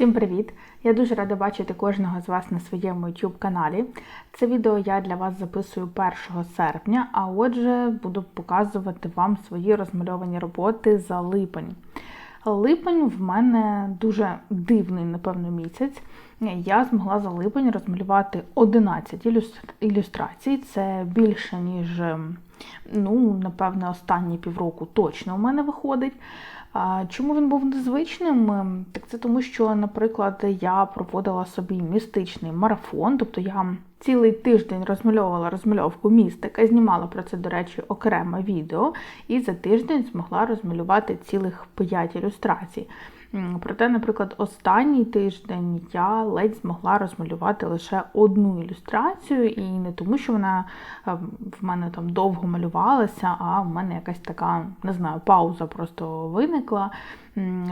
Всім привіт! Я дуже рада бачити кожного з вас на своєму YouTube каналі. Це відео я для вас записую 1 серпня, а отже, буду показувати вам свої розмальовані роботи за липень. Липень в мене дуже дивний, напевно, місяць. Я змогла за липень розмалювати 11 ілюстрацій. Це більше, ніж, ну, напевне, останні півроку точно у мене виходить. Чому він був незвичним? Ем, так це тому, що, наприклад, я проводила собі містичний марафон, тобто я цілий тиждень розмальовувала розмальовку містика, знімала про це, до речі, окреме відео, і за тиждень змогла розмалювати цілих 5 ілюстрацій. Проте, наприклад, останній тиждень я ледь змогла розмалювати лише одну ілюстрацію, і не тому, що вона ем, в мене там довго малювалася, а в мене якась така, не знаю, пауза просто виникла.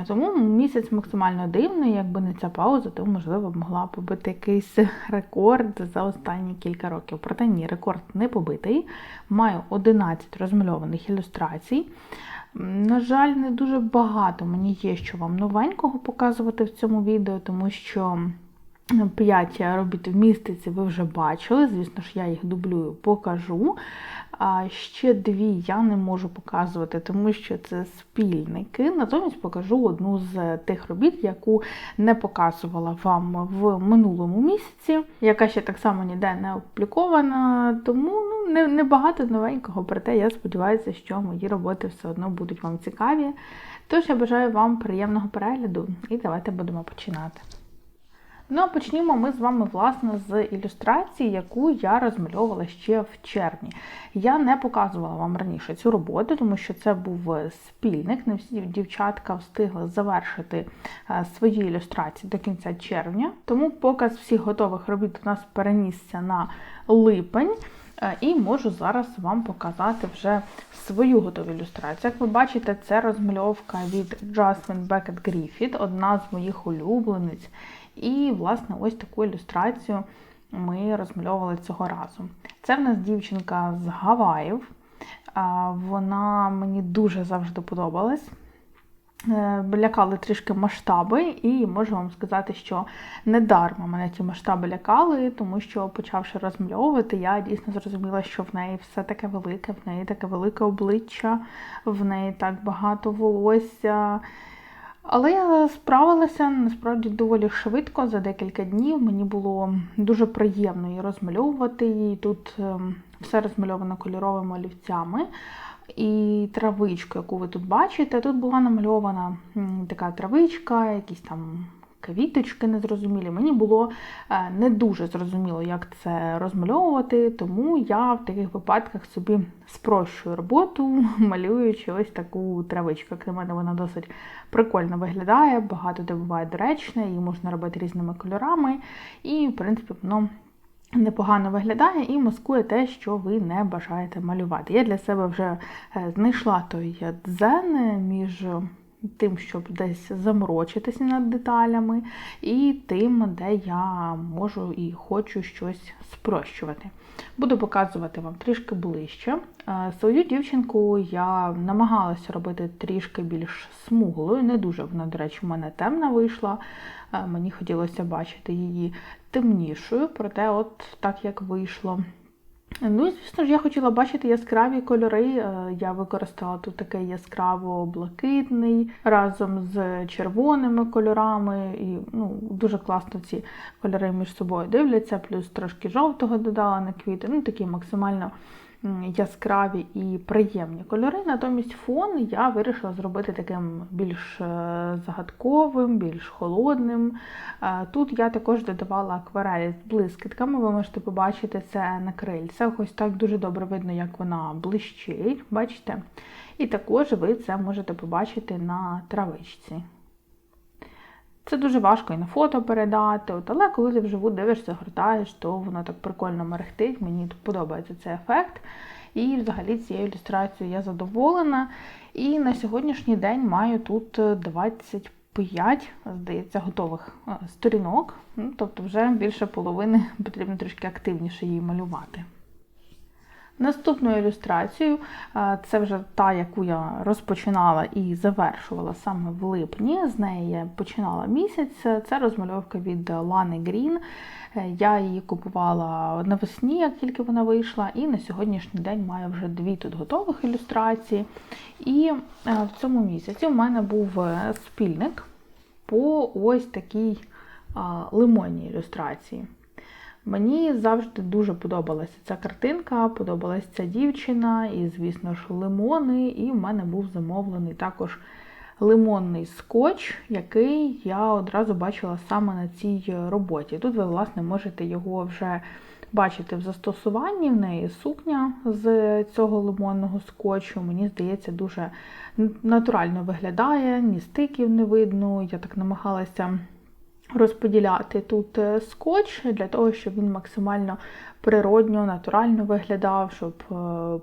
Тому місяць максимально дивний, якби не ця пауза, то, можливо, могла побити якийсь рекорд за останні кілька років. Проте ні, рекорд не побитий. Маю 11 розмальованих ілюстрацій. На жаль, не дуже багато мені є, що вам новенького показувати в цьому відео, тому що 5 робіт в містиці ви вже бачили, звісно ж, я їх дублюю, покажу. А ще дві я не можу показувати, тому що це спільники. Натомість покажу одну з тих робіт, яку не показувала вам в минулому місяці, яка ще так само ніде не опублікована, тому ну, не, не багато новенького, проте я сподіваюся, що мої роботи все одно будуть вам цікаві. Тож я бажаю вам приємного перегляду і давайте будемо починати. Ну, а почнімо ми з вами, власне, з ілюстрації, яку я розмальовувала ще в червні. Я не показувала вам раніше цю роботу, тому що це був спільник. Не всі дівчатка встигли завершити е, свої ілюстрації до кінця червня. Тому показ всіх готових робіт у нас перенісся на липень. Е, і можу зараз вам показати вже свою готову ілюстрацію. Як ви бачите, це розмальовка від Jasmine Beckett Griffith, одна з моїх улюблениць. І, власне, ось таку ілюстрацію ми розмальовували цього разу. Це в нас дівчинка з Гаваїв. Вона мені дуже завжди подобалась. Е, лякали трішки масштаби, і можу вам сказати, що недарма мене ті масштаби лякали, тому що, почавши розмальовувати, я дійсно зрозуміла, що в неї все таке велике, в неї таке велике обличчя, в неї так багато волосся. Але я справилася насправді доволі швидко, за декілька днів. Мені було дуже приємно її розмальовувати. її. Тут ем, все розмальовано кольоровими олівцями. І травичку, яку ви тут бачите, тут була намальована така травичка, якісь там квіточки незрозумілі. Мені було е, не дуже зрозуміло, як це розмальовувати, тому я в таких випадках собі спрощую роботу, малюючи ось таку травичку. Як мене вона досить прикольно виглядає, багато де буває доречне, її можна робити різними кольорами, і, в принципі, воно. Непогано виглядає і маскує те, що ви не бажаєте малювати. Я для себе вже е, знайшла той дзен між тим, щоб десь заморочитися над деталями, і тим, де я можу і хочу щось спрощувати. Буду показувати вам трішки ближче. Е, свою дівчинку я намагалася робити трішки більш смуглою, не дуже вона, до речі, в мене темна вийшла. Е, мені хотілося бачити її темнішою, проте, от так як вийшло. Ну звісно ж, я хотіла бачити яскраві кольори. Е, я використала тут такий яскраво-блакитний разом з червоними кольорами. І ну, дуже класно ці кольори між собою дивляться, плюс трошки жовтого додала на квіти. Ну, такі максимально яскраві і приємні кольори. Натомість фон я вирішила зробити таким більш е, загадковим, більш холодним. Е, тут я також додавала акварель з блискітками, ви можете побачити це на крильцях. Ось так дуже добре видно, як вона блищить, бачите? І також ви це можете побачити на травичці. Це дуже важко і на фото передати, от, але коли ти вживу дивишся, гортаєш, то воно так прикольно мерехтить, мені подобається цей ефект. І взагалі цією ілюстрацією я задоволена. І на сьогоднішній день маю тут 25, здається, готових е, сторінок, ну, тобто вже більше половини потрібно трішки активніше її малювати. Наступною ілюстрацією, е, це вже та, яку я розпочинала і завершувала саме в липні. З неї я починала місяць. Це розмальовка від Лани Грін. Е, я її купувала навесні, як тільки вона вийшла, і на сьогоднішній день маю вже дві тут готових ілюстрацій. І е, в цьому місяці у мене був спільник по ось такій лимонній ілюстрації. Мені завжди дуже подобалася ця картинка, подобалася ця дівчина, і, звісно ж, лимони. І в мене був замовлений також лимонний скотч, який я одразу бачила саме на цій роботі. Тут ви, власне, можете його вже бачити в застосуванні. В неї сукня з цього лимонного скотчу. Мені здається, дуже натурально виглядає, ні стиків не видно. Я так намагалася розподіляти тут е, скотч для того, щоб він максимально природньо, натурально виглядав, щоб е,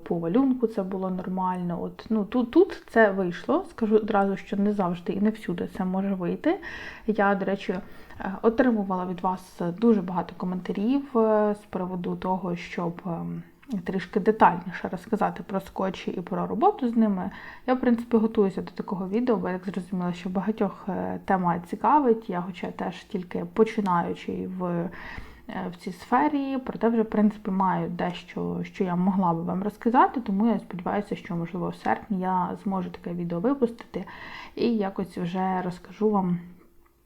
по валюнку це було нормально. От, ну, Тут тут це вийшло. Скажу одразу, що не завжди і не всюди це може вийти. Я, до речі, е, отримувала від вас дуже багато коментарів з приводу того, щоб. Трішки детальніше розказати про скотчі і про роботу з ними. Я, в принципі, готуюся до такого відео, бо як зрозуміла, що багатьох е, тема цікавить. Я, хоча теж тільки починаючи в е, в цій сфері, проте вже, в принципі, маю дещо, що я могла би вам розказати, тому я сподіваюся, що, можливо, в серпні я зможу таке відео випустити і якось вже розкажу вам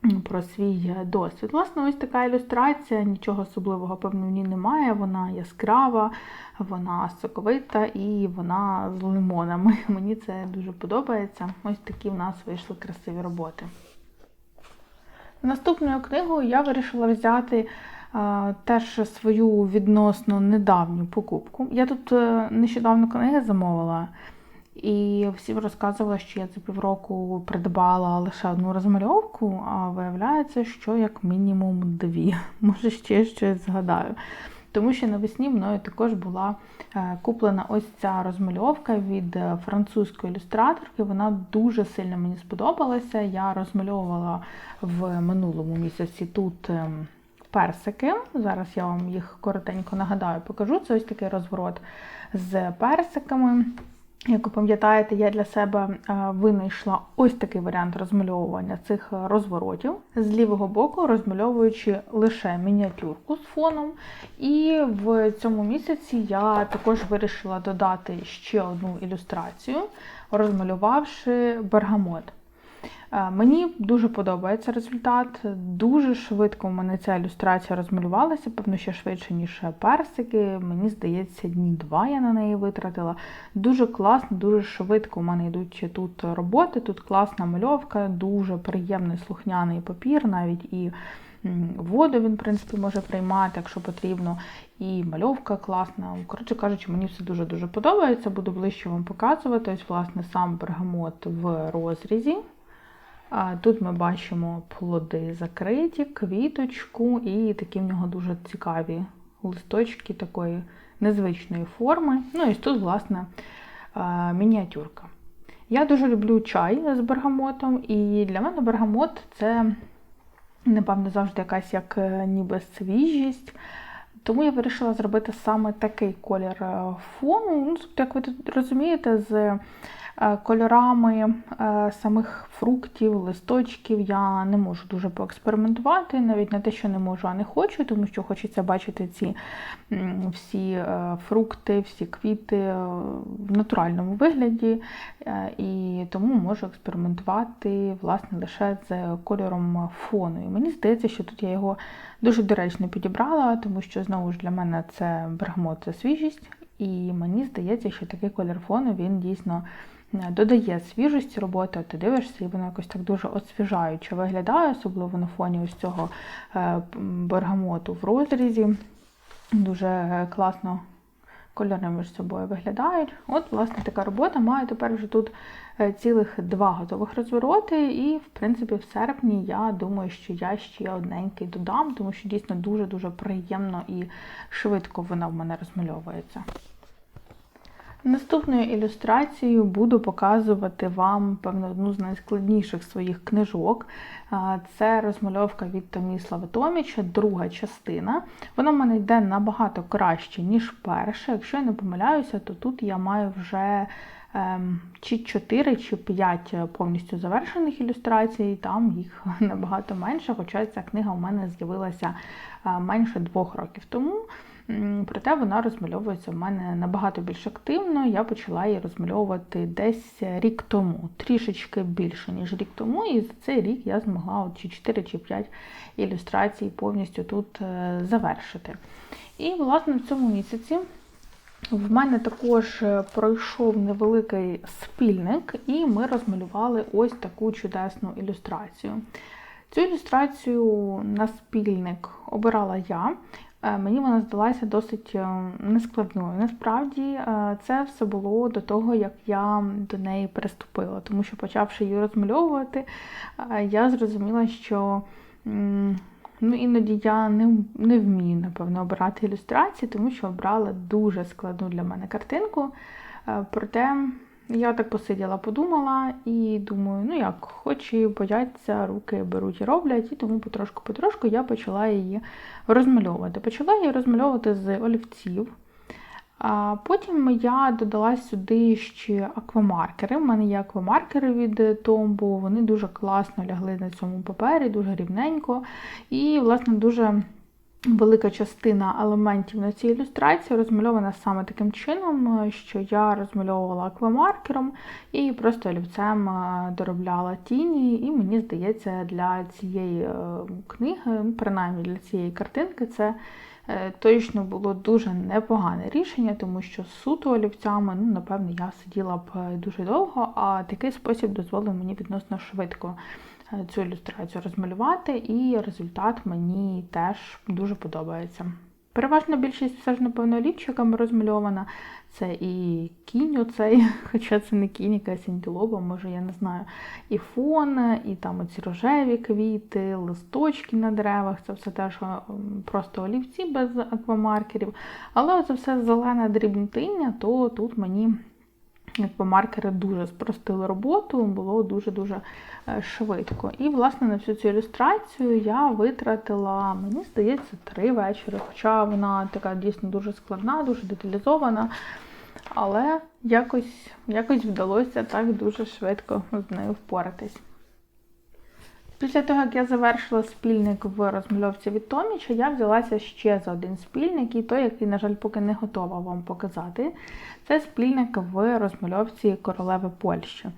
про свій досвід. Власне, ось така ілюстрація, нічого особливого, певно, в ній немає. Вона яскрава, вона соковита і вона з лимонами. Мені це дуже подобається. Ось такі в нас вийшли красиві роботи. Наступною книгою я вирішила взяти теж свою відносно недавню покупку. Я тут е, нещодавно книги замовила. І всім розказувала, що я за півроку придбала лише одну розмальовку, а виявляється, що як мінімум дві. Може, ще щось згадаю. Тому що навесні мною також була е, куплена ось ця розмальовка від е, французької ілюстраторки. Вона дуже сильно мені сподобалася. Я розмальовувала в минулому місяці тут ем, персики. Зараз я вам їх коротенько нагадаю, покажу. Це ось такий розворот з персиками. Як ви пам'ятаєте, я для себе е, винайшла ось такий варіант розмальовування цих розворотів з лівого боку, розмальовуючи лише мініатюрку з фоном. І в цьому місяці я також вирішила додати ще одну ілюстрацію, розмалювавши бергамот. Е, мені дуже подобається результат. Дуже швидко у мене ця ілюстрація розмалювалася, певно, ще швидше, ніж персики. Мені здається, дні два я на неї витратила. Дуже класно, дуже швидко у мене йдуть тут роботи, тут класна мальовка, дуже приємний слухняний папір, навіть і воду він, в принципі, може приймати, якщо потрібно. І мальовка класна. Коротше кажучи, мені все дуже-дуже подобається. Буду ближче вам показувати. Ось, власне, сам бергамот в розрізі. Тут ми бачимо плоди закриті, квіточку, і такі в нього дуже цікаві листочки такої незвичної форми. Ну і тут, власне, мініатюрка. Я дуже люблю чай з бергамотом, і для мене бергамот це, напевно, завжди якась як е, ніби свіжість. Тому я вирішила зробити саме такий колір е, фону. Ну, Як ви тут розумієте, з Е, кольорами е, самих фруктів, листочків я не можу дуже поекспериментувати, навіть не те, що не можу, а не хочу, тому що хочеться бачити ці всі е, фрукти, всі квіти в натуральному вигляді, і тому можу експериментувати власне лише з кольором фону. І мені здається, що тут я його дуже доречно підібрала, тому що знову ж для мене це бергамот це свіжість, і мені здається, що такий колір фону він дійсно додає свіжості роботи, ти дивишся, і воно якось так дуже освіжаюче виглядає, особливо на фоні ось цього е, бергамоту в розрізі. Дуже класно кольори між собою виглядають. От, власне, така робота. Маю тепер вже тут е, цілих два готових розвороти, і, в принципі, в серпні я думаю, що я ще одненький додам, тому що дійсно дуже-дуже приємно і швидко вона в мене розмальовується. Наступною ілюстрацією буду показувати вам, певно, одну з найскладніших своїх книжок. Це розмальовка від Томіслава Томіча, друга частина. Вона в мене йде набагато краще, ніж перша. Якщо я не помиляюся, то тут я маю вже ем, чи 4, чи 5 повністю завершених ілюстрацій, там їх набагато менше, хоча ця книга у мене з'явилася е, менше двох років тому. Проте вона розмальовується в мене набагато більш активно. Я почала її розмальовувати десь рік тому, трішечки більше, ніж рік тому. І за цей рік я змогла от чи 4 чи 5 ілюстрацій повністю тут е, завершити. І, власне, в цьому місяці в мене також е, пройшов невеликий спільник, і ми розмалювали ось таку чудесну ілюстрацію. Цю ілюстрацію на спільник обирала я. Е, Мені вона здалася досить е, нескладною. Насправді е, це все було до того, як я до неї приступила, тому що, почавши її розмальовувати, я зрозуміла, що ну, іноді я не, не вмію, напевно, обирати ілюстрації, тому що обрала дуже складну для мене картинку. Проте я так посиділа, подумала і думаю, ну як, хоч і бояться, руки беруть і роблять, і тому потрошку-потрошку я почала її розмальовувати. Почала її розмальовувати з олівців. А потім я додала сюди ще аквамаркери. У мене є аквамаркери від Томбу, вони дуже класно лягли на цьому папері, дуже рівненько. І, власне, дуже велика частина елементів на цій ілюстрації розмальована саме таким чином, що я розмальовувала аквамаркером і просто олівцем е, доробляла тіні. І мені здається, для цієї е, книги, ну, принаймні для цієї картинки, це е, точно було дуже непогане рішення, тому що суто олівцями, ну, напевно, я сиділа б е, дуже довго, а такий спосіб дозволив мені відносно швидко е, цю ілюстрацію розмалювати, і результат мені теж дуже подобається. Переважна більшість все ж, напевно, олівчиками розмальована. Це і кінь оцей, хоча це не кінь, якась антилоба, може, я не знаю. І фон, і там оці рожеві квіти, листочки на деревах, це все теж просто олівці без аквамаркерів. Але це все зелене дрібнотиння, то тут мені аквамаркери дуже спростили роботу, було дуже-дуже е, швидко. І, власне, на всю цю ілюстрацію я витратила, мені здається, три вечори. Хоча вона така дійсно дуже складна, дуже деталізована. Але якось, якось вдалося так дуже швидко з нею впоратись. Після того, як я завершила спільник в розмальовці від Томіча, я взялася ще за один спільник, і той, який, на жаль, поки не готова вам показати. Це спільник в розмальовці королеви Польщі.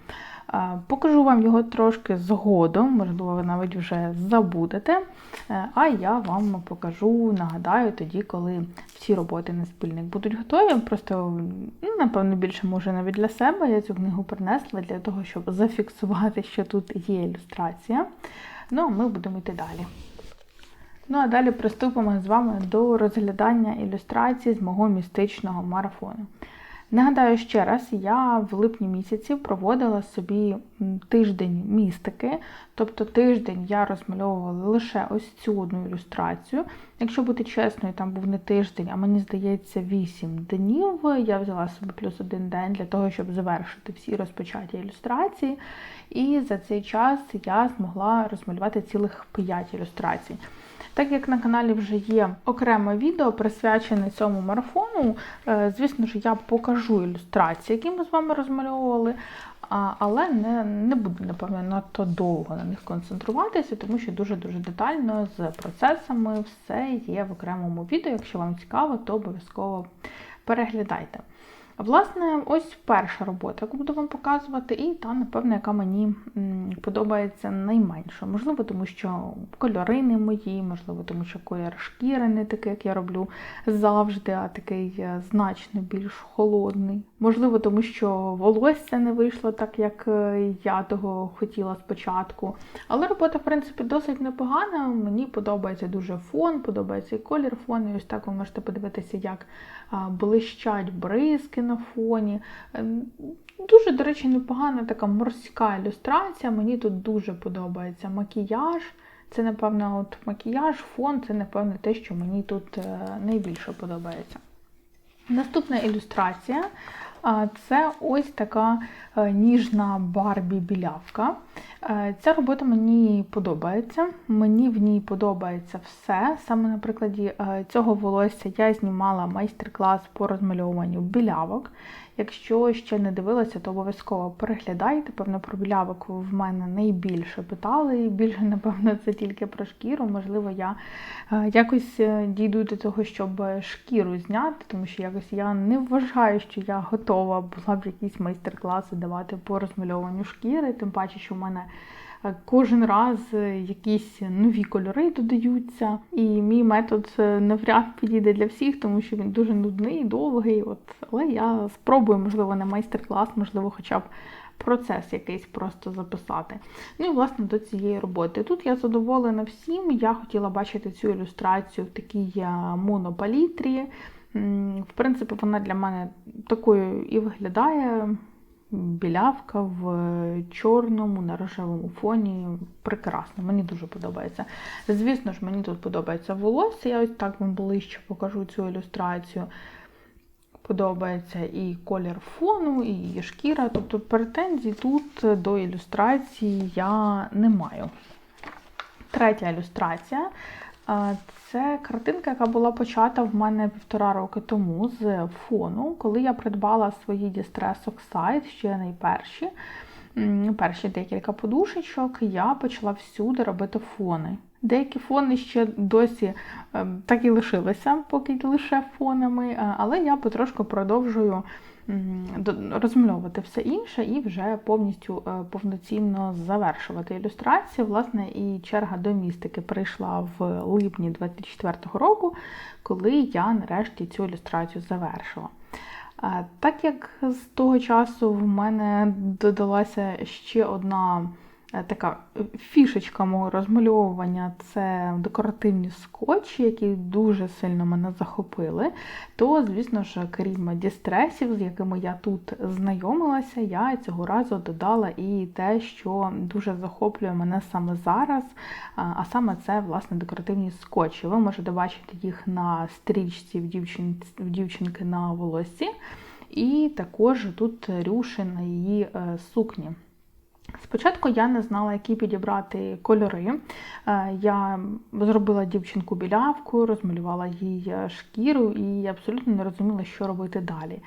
Покажу вам його трошки згодом, можливо, ви навіть вже забудете. Е, А я вам покажу, нагадаю, тоді, коли всі роботи на спільник будуть готові. Просто, ну, напевно, більше може навіть для себе. Я цю книгу принесла для того, щоб зафіксувати, що тут є ілюстрація. Ну, а ми будемо йти далі. Ну а далі приступимо з вами до розглядання ілюстрацій з мого містичного марафону. Нагадаю ще раз, я в липні місяці проводила собі тиждень містики, тобто тиждень я розмальовувала лише ось цю одну ілюстрацію. Якщо бути чесною, там був не тиждень, а мені здається, 8 днів. Я взяла собі плюс один день для того, щоб завершити всі розпочаті ілюстрації. І за цей час я змогла розмалювати цілих 5 ілюстрацій. Так як на каналі вже є окреме відео присвячене цьому марафону, е, звісно ж, я покажу ілюстрації, які ми з вами розмальовували, але не, не буду, напевно, надто довго на них концентруватися, тому що дуже-дуже детально з процесами все є в окремому відео. Якщо вам цікаво, то обов'язково переглядайте. Власне, ось перша робота, яку буду вам показувати, і та, напевно, яка мені подобається найменше. Можливо, тому що кольори не мої, можливо, тому що колір шкіри не такий, як я роблю завжди, а такий е, значно більш холодний. Можливо, тому що волосся не вийшло так, як е, я того хотіла спочатку. Але робота, в принципі, досить непогана. Мені подобається дуже фон, подобається і колір фону. І ось так ви можете подивитися, як блищать бризки на фоні. Ем, Дуже, до речі, непогана така морська ілюстрація. Мені тут дуже подобається макіяж. Це, напевно, от макіяж, фон це, напевно, те, що мені тут е, найбільше подобається. Наступна ілюстрація Це ось така е, ніжна Барбі білявка. Е, Ця робота мені подобається. Мені в ній подобається все. Саме на прикладі е, цього волосся я знімала майстер-клас по розмальовуванню білявок. Якщо ще не дивилася, то обов'язково переглядайте. Певно, про білявок в мене найбільше питали. І більше, напевно, це тільки про шкіру. Можливо, я е, якось е, дійду до того, щоб шкіру зняти, тому що якось я не вважаю, що я готова була б якісь майстер-класи давати по розмальовуванню шкіри, тим паче, що в мене. Е, Кожен раз е, якісь нові кольори додаються, і мій метод е, навряд підійде для всіх, тому що він дуже нудний, довгий. От, але я спробую, можливо, не майстер-клас, можливо, хоча б процес якийсь просто записати. Ну і власне до цієї роботи. Тут я задоволена всім. Я хотіла бачити цю ілюстрацію в такій монопалітрі. В принципі, вона для мене такою і виглядає. Білявка в чорному на рожевому фоні. Прекрасно, мені дуже подобається. Звісно ж, мені тут подобається волосся. Я ось так вам ближче покажу цю ілюстрацію. Подобається і колір фону, і шкіра. Тобто претензій тут до ілюстрації я не маю. Третя ілюстрація. Це картинка, яка була почата в мене півтора роки тому з фону, коли я придбала свої Distress Oxide, ще найперші. Перші декілька подушечок, я почала всюди робити фони. Деякі фони ще досі е, так і лишилися, поки лише фонами, е, але я потрошку продовжую розмальовувати все інше і вже повністю е, повноцінно завершувати ілюстрацію. Власне, і черга до містики прийшла в липні 24-го року, коли я нарешті цю ілюстрацію завершила. Так як з того часу в мене додалася ще одна е, така фішечка мого розмальовування це декоративні скотчі, які дуже сильно мене захопили. То, звісно ж, крім дістресів, з якими я тут знайомилася, я цього разу додала і те, що дуже захоплює мене саме зараз. А а саме це власне декоративні скотчі. Ви можете бачити їх на стрічці в, дівчин... в дівчинки на волосі, і також тут рюши на її е, сукні. Спочатку я не знала, які підібрати кольори. Е, Я зробила дівчинку білявку, розмалювала їй е, шкіру і абсолютно не розуміла, що робити далі.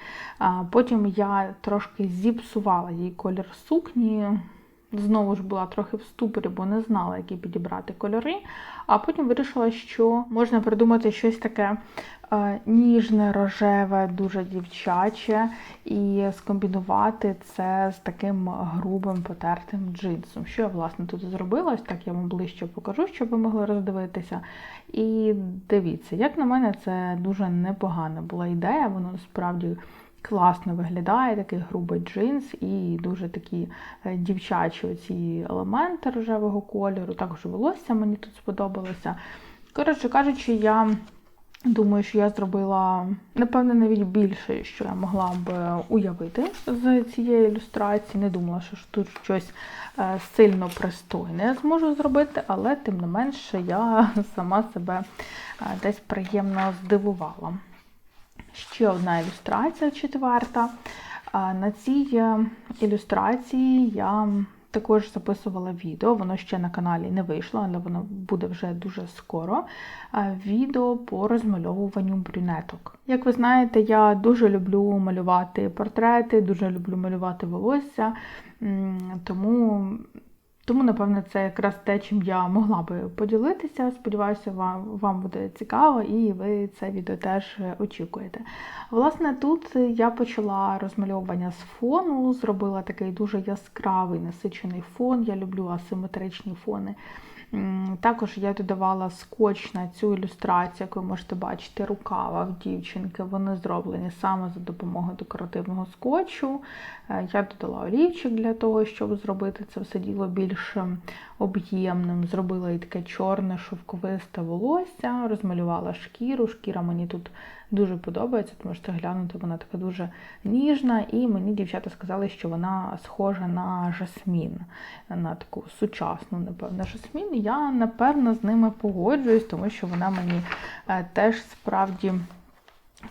Потім я трошки зіпсувала їй колір сукні. Знову ж була трохи в ступорі, бо не знала, які підібрати кольори. А потім вирішила, що можна придумати щось таке е, ніжне, рожеве, дуже дівчаче, і скомбінувати це з таким грубим потертим джинсом. Що я, власне, тут зробила? Так я вам ближче покажу, щоб ви могли роздивитися. І дивіться, як на мене, це дуже непогана була ідея, воно справді класно виглядає, такий грубий джинс і дуже такі е, дівчачі оці елементи рожевого кольору. Також волосся мені тут сподобалося. Коротше кажучи, я думаю, що я зробила, напевно, навіть більше, що я могла б уявити з цієї ілюстрації. Не думала, що тут щось е, сильно пристойне зможу зробити, але тим не менше я сама себе е, десь приємно здивувала. Ще одна ілюстрація четверта. На цій е, ілюстрації я також записувала відео, воно ще на каналі не вийшло, але воно буде вже дуже скоро. Відео по розмальовуванню брюнеток. Як ви знаєте, я дуже люблю малювати портрети, дуже люблю малювати волосся, тому тому, напевне, це якраз те, чим я могла би поділитися. Сподіваюся, вам, вам буде цікаво і ви це відео теж очікуєте. Власне, тут я почала розмальовування з фону, зробила такий дуже яскравий насичений фон. Я люблю асиметричні фони. Також я додавала скотч на цю ілюстрацію, яку ви можете бачити, рукава в дівчинки. Вони зроблені саме за допомогою декоративного скотчу. Е, Я додала олівчик для того, щоб зробити це все діло більш об'ємним. Зробила і таке чорне шовковисте волосся, розмалювала шкіру. Шкіра мені тут дуже подобається, тому що глянути вона така дуже ніжна, і мені дівчата сказали, що вона схожа на жасмін, на таку сучасну, напевно, жасмін. Я, напевно, з ними погоджуюсь, тому що вона мені е, теж справді,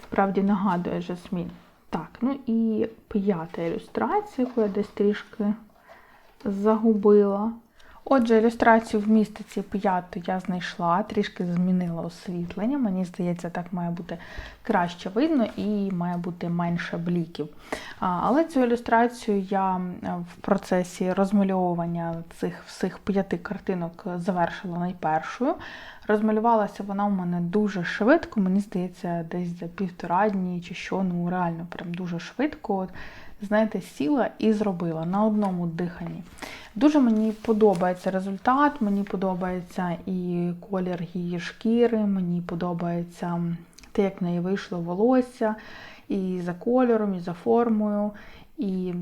справді нагадує жасмін. Так, ну і п'ята ілюстрація, яку я десь трішки загубила. Отже, ілюстрацію в містиці п'яту я знайшла, трішки змінила освітлення. Мені здається, так має бути краще видно і має бути менше бліків. Але цю ілюстрацію я в процесі розмальовування цих всіх п'яти картинок завершила найпершою. Розмалювалася вона у мене дуже швидко, мені здається, десь за півтора дні чи що, ну реально прям дуже швидко. Знаєте, сіла і зробила на одному диханні. Дуже мені подобається результат, мені подобається і колір її шкіри, мені подобається те, як в неї вийшло волосся, і за кольором, і за формою. І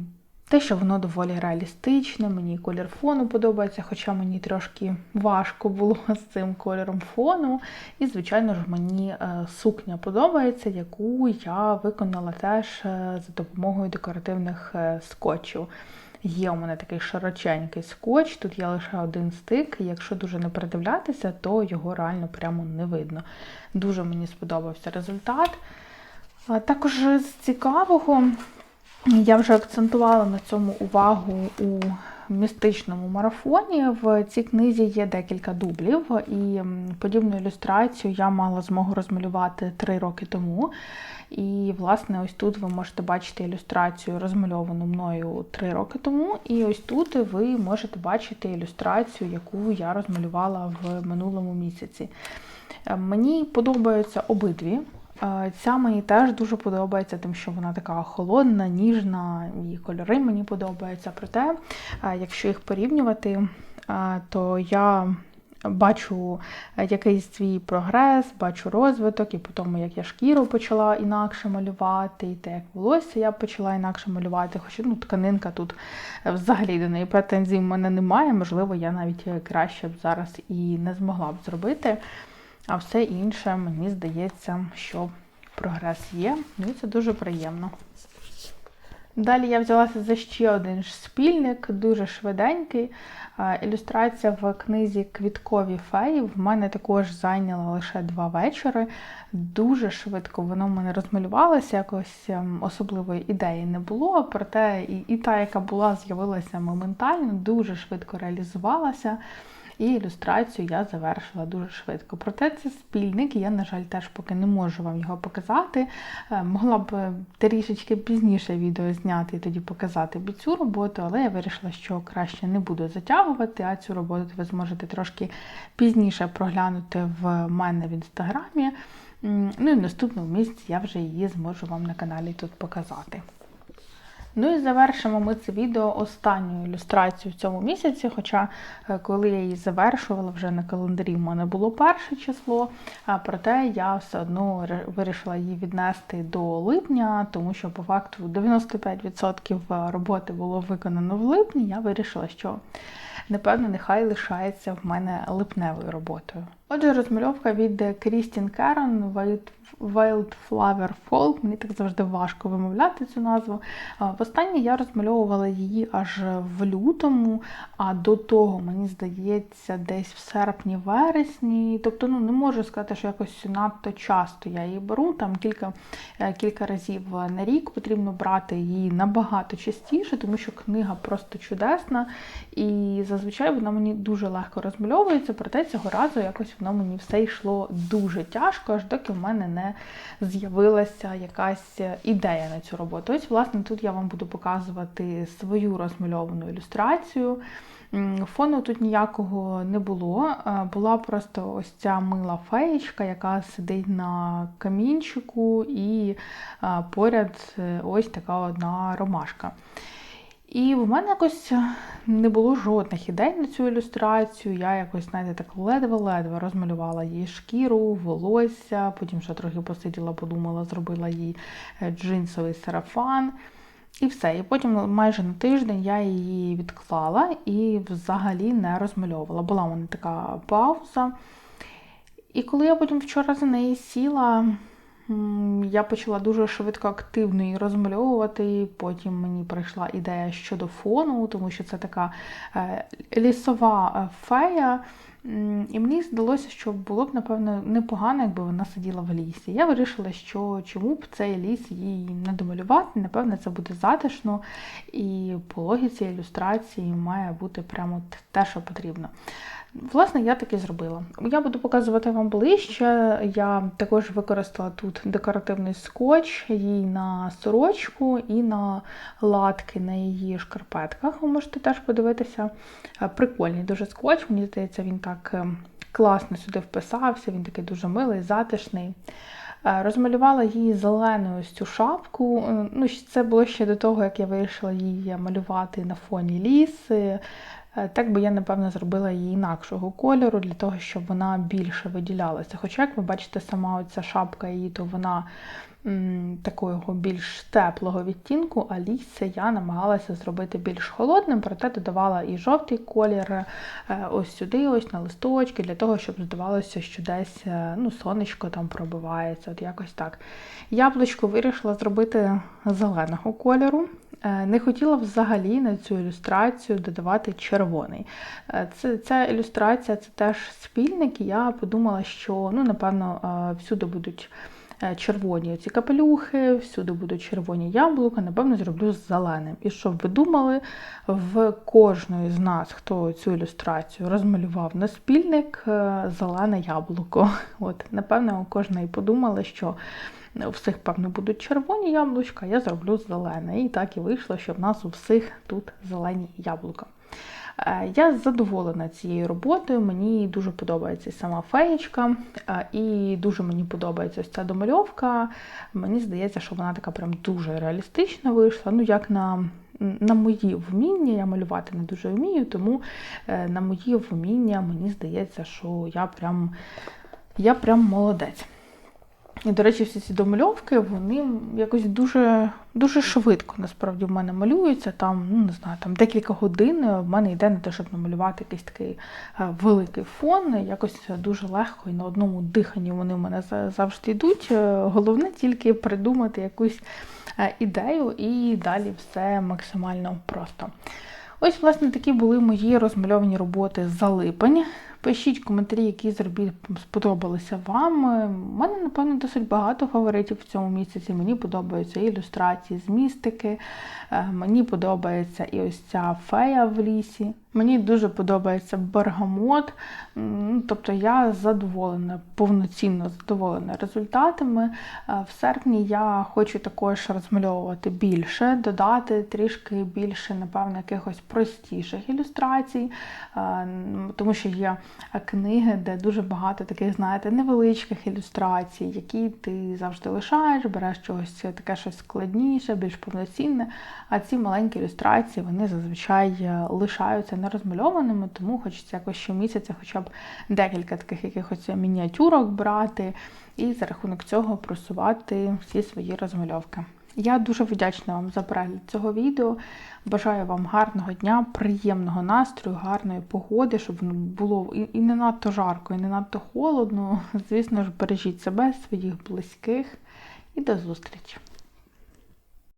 те, що воно доволі реалістичне, мені колір фону подобається, хоча мені трошки важко було з цим кольором фону. І, звичайно ж, мені е, сукня подобається, яку я виконала теж е, за допомогою декоративних е, скотчів. Є у мене такий широченький скотч, тут є лише один стик, і якщо дуже не передивлятися, то його реально прямо не видно. Дуже мені сподобався результат. Також з цікавого, я вже акцентувала на цьому увагу у містичному марафоні. В цій книзі є декілька дублів, і подібну ілюстрацію я мала змогу розмалювати три роки тому. І, власне, ось тут ви можете бачити ілюстрацію, розмальовану мною три роки тому. І ось тут ви можете бачити ілюстрацію, яку я розмалювала в минулому місяці. Е, мені подобаються обидві. Е, ця мені теж дуже подобається, тим, що вона така холодна, ніжна, і кольори мені подобаються. Проте, е, якщо їх порівнювати, то я бачу е, якийсь свій прогрес, бачу розвиток, і по тому, як я шкіру почала інакше малювати, і те, як волосся я почала інакше малювати. Хоча ну, тканинка тут е, взагалі до неї претензій в мене немає. Можливо, я навіть краще б зараз і не змогла б зробити. А все інше, мені здається, що прогрес є. І це дуже приємно. Далі я взялася за ще один спільник, дуже швиденький. Ілюстрація в книзі Квіткові феї в мене також зайняла лише два вечори. Дуже швидко воно в мене розмалювалося, якось ем, особливої ідеї не було, проте і, і та, яка була, з'явилася моментально, дуже швидко реалізувалася. І ілюстрацію я завершила дуже швидко. Проте це спільник, я, на жаль, теж поки не можу вам його показати. Е, могла б трішечки пізніше відео зняти і тоді показати цю роботу, але я вирішила, що краще не буду затягувати, а цю роботу ви зможете трошки пізніше проглянути в мене в інстаграмі. Ну і в наступному місці я вже її зможу вам на каналі тут показати. Ну і завершимо ми це відео останньою ілюстрацією в цьому місяці. Хоча, е, коли я її завершувала, вже на календарі в мене було перше число, проте я все одно вирішила її віднести до липня, тому що по факту 95% роботи було виконано в липні. Я вирішила, що напевно нехай лишається в мене липневою роботою. Отже, розмальовка від Крістін Керон Wildflower Folk, мені так завжди важко вимовляти цю назву. Востаннє я розмальовувала її аж в лютому, а до того, мені здається, десь в серпні-вересні. Тобто, ну не можу сказати, що якось надто часто я її беру. Там кілька е, кілька разів на рік потрібно брати її набагато частіше, тому що книга просто чудесна. І зазвичай вона мені дуже легко розмальовується, проте цього разу якось воно мені все йшло дуже тяжко, аж доки в мене не з'явилася якась ідея на цю роботу. Ось, власне, тут я вам буду показувати свою розмальовану ілюстрацію. Фону тут ніякого не було. Була просто ось ця мила феєчка, яка сидить на камінчику, і поряд е, ось така одна ромашка. І в мене якось не було жодних ідей на цю ілюстрацію. Я якось, знаєте, так ледве-ледве розмалювала її шкіру, волосся, потім ще трохи посиділа, подумала, зробила їй е, джинсовий сарафан. І все. І потім майже на тиждень я її відклала і взагалі не розмальовувала. Була в мене така пауза. І коли я потім вчора за неї сіла я почала дуже швидко активно її розмальовувати. Потім мені прийшла ідея щодо фону, тому що це така е, лісова е, фея. І мені здалося, що було б, напевно, непогано, якби вона сиділа в лісі. Я вирішила, що чому б цей ліс їй не домалювати. Напевно, це буде затишно, і по логіці ілюстрації має бути прямо те, що потрібно. Власне, я так і зробила. Я буду показувати вам ближче. Я також використала тут декоративний скотч їй на сорочку і на латки на її шкарпетках. Ви можете теж подивитися. Е, Прикольний дуже скотч. Мені здається, він так е, класно сюди вписався, він такий дуже милий, затишний. Е, Розмалювала їй зелену ось цю шапку. Е, Ну, це було ще до того, як я вирішила її малювати на фоні ліси. Е, Так би я, напевно, зробила її інакшого кольору, для того, щоб вона більше виділялася. Хоча, як ви бачите, сама оця шапка її, то вона м, такого більш теплого відтінку, а лісся я намагалася зробити більш холодним, проте додавала і жовтий колір е, ось сюди, ось на листочки, для того, щоб здавалося, що десь е, ну, сонечко там пробивається, от якось так. Яблучко вирішила зробити зеленого кольору. Е, Не хотіла взагалі на цю ілюстрацію додавати червоний. Е, Це, ця ілюстрація це теж спільник, і я подумала, що ну, напевно е, всюди будуть червоні ці капелюхи, всюди будуть червоні яблука, напевно, зроблю з зеленим. І щоб ви думали, в кожної з нас, хто цю ілюстрацію розмалював на спільник, зелене яблуко. От, напевно, у кожної подумала, що у всіх, певно, будуть червоні яблучка, я зроблю зелене. І так і вийшло, що в нас у всіх тут зелені яблука. Е, Я задоволена цією роботою, мені дуже подобається сама феєчка, е, і дуже мені подобається ось ця домальовка. Мені здається, що вона така прям дуже реалістична вийшла. Ну, як на, на мої вміння, я малювати не дуже вмію, тому е, на мої вміння мені здається, що я прям, я прям молодець. І, до речі, всі ці домальовки, вони якось дуже, дуже швидко насправді в мене малюються. Там, ну не знаю, там декілька годин в мене йде на те, щоб намалювати якийсь такий е, великий фон. Якось дуже легко і на одному диханні вони в мене за- завжди йдуть. Е, Головне тільки придумати якусь е, ідею і далі все максимально просто. Ось, власне, такі були мої розмальовані роботи за липень. Пишіть коментарі, які з робіт сподобалися вам. У мене, напевно, досить багато фаворитів в цьому місяці. Мені подобаються ілюстрації з містики, е, мені подобається і ось ця фея в лісі. Мені дуже подобається бергамот. Ну, Тобто я задоволена, повноцінно задоволена результатами. Е, В серпні я хочу також розмальовувати більше, додати трішки більше, напевно, якихось простіших ілюстрацій, е, тому що є книги, де дуже багато таких, знаєте, невеличких ілюстрацій, які ти завжди лишаєш, береш чогось таке щось складніше, більш повноцінне. А ці маленькі ілюстрації вони зазвичай е, лишаються нерозмальованими, тому хочеться якось щомісяця хоча б декілька таких якихось мініатюрок брати і за рахунок цього просувати всі свої розмальовки. Я дуже вдячна вам за перегляд цього відео. Бажаю вам гарного дня, приємного настрою, гарної погоди, щоб було і не надто жарко, і не надто холодно. Звісно ж, бережіть себе, своїх близьких і до зустрічі!